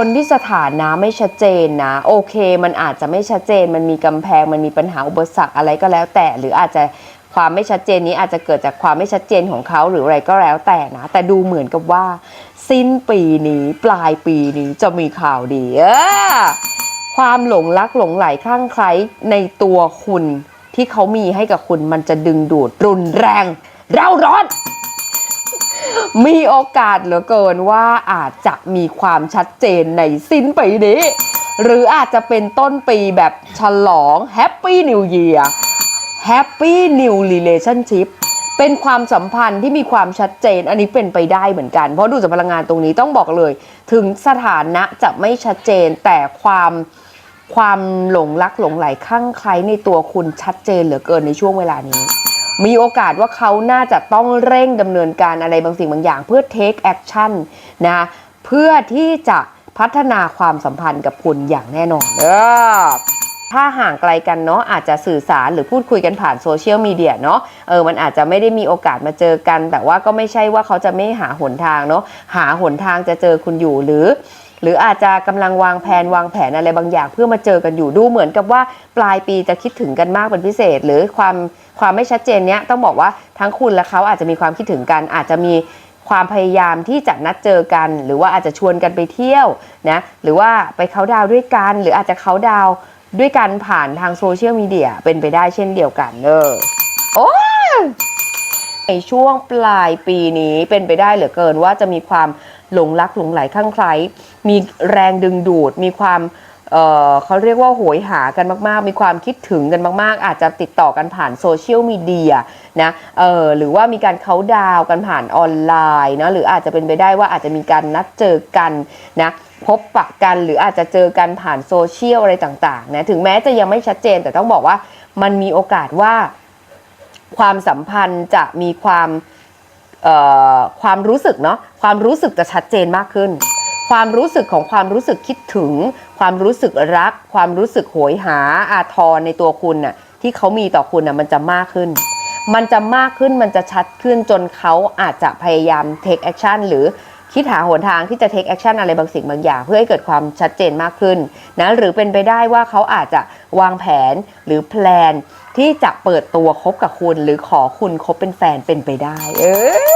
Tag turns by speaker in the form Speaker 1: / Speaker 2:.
Speaker 1: คนที่สถานะไม่ชัดเจนนะ โอเค มันอาจจะไม่ชัดเจน มันมีกำแพงมันมีปัญหาอุปสรรคอะไรก็แล้วแต่ หรืออาจจะความไม่ชัดเจนนี้อาจจะเกิดจากความไม่ชัดเจนของเขาหรืออะไรก็แล้วแต่นะ แต่ดูเหมือนกับว่า สิ้นปีนี้ปลายปีนี้จะมีข่าวดีความหลงรักหลงไหลคลั่งไคล้ในตัวคุณที่เขามีให้กับคุณมันจะดึงดูดรุนแรงเร่าร้อน มีโอกาสเหลือเกินว่าอาจจะมีความชัดเจนในสิ้นปีนี้ หรืออาจจะเป็นต้นปีแบบฉลองแฮปปี้นิวเยียร์แฮปปี้นิว relationship เป็นความสัมพันธ์ที่มีความชัดเจน อันนี้เป็นไปได้เหมือนกัน เพราะดูจากพลังงานตรงนี้ต้องบอกเลย ถึงสถานะจะไม่ชัดเจนแต่ความความหลงรักหลงไหลคลั่งไคล้ในตัวคุณชัดเจนเหลือเกินในช่วงเวลานี้ มีโอกาสว่าเขาน่าจะต้องเร่งดำเนินการอะไรบางสิ่งบางอย่าง เพื่อ take action นะเพื่อที่จะพัฒนาความสัมพันธ์กับคุณอย่างแน่นอนเออถ้าห่างไกลกันเนาะอาจจะสื่อสารหรือพูดคุยกันผ่านโซเชียลมีเดียเนาะเออมันอาจจะไม่ได้มีโอกาสมาเจอกัน แต่ว่าก็ไม่ใช่ว่าเขาจะไม่หาหนทางเนาะหาหนทางจะเจอคุณอยู่หรือ หรืออาจจะกำลังวางแผนวางแผนอะไรบางอย่าง เพื่อมาเจอกันอยู่ดูเหมือนกับว่าปลายปีจะคิดถึงกันมากเป็นพิเศษ หรือความความไม่ชัดเจนเนี้ยต้องบอกว่าทั้งคุณและเขาอาจจะมีความคิดถึงกัน อาจจะมีความพยายามที่จะนัดเจอกัน หรือว่าอาจจะชวนกันไปเที่ยวนะหรือว่าไปเขาดาวด้วยกัน หรืออาจจะเขาดาวด้วยกันผ่านทางโซเชียลมีเดียเป็นไปได้เช่นเดียวกันเออโอ้ ในช่วงปลายปีนี้เป็นไปได้เหลือเกินว่าจะมีความหลงรักหลงไหลคลั่งไคล้มีแรงดึงดูด มีความเอ่อเขาเรียกว่าโหยหากันมาก ๆ มีความคิดถึงกันมาก ๆ อาจจะติดต่อกันผ่านโซเชียลมีเดียนะเออหรือว่ามีการเขาดาวกันผ่านออนไลน์นะหรืออาจจะเป็นไปได้ว่าอาจจะมีการนัดเจอกันนะพบปะกันหรืออาจจะเจอกันผ่านโซเชียลอะไรต่าง ๆ นะ ถึงแม้จะยังไม่ชัดเจนแต่ต้องบอกว่ามันมีโอกาสว่า ความสัมพันธ์จะมีความความรู้สึกเนาะความรู้สึกจะชัดเจนมากขึ้น ความรู้สึกของความรู้สึกคิดถึง ความรู้สึกรัก ความรู้สึกโหยหาอาทรในตัวคุณน่ะที่เขามีต่อคุณน่ะมันจะมากขึ้น มันจะมากขึ้นมันจะชัดขึ้นจนเขาอาจจะพยายาม take action หรือคิดหาหนทางที่จะ take action อะไรบางสิ่งบางอย่าง เพื่อให้เกิดความชัดเจนมากขึ้นนะหรือเป็นไปได้ว่าเขาอาจจะวางแผนหรือแพลน ที่จะเปิดตัวคบกับคุณ หรือขอคุณคบเป็นแฟนเป็นไปได้ เออ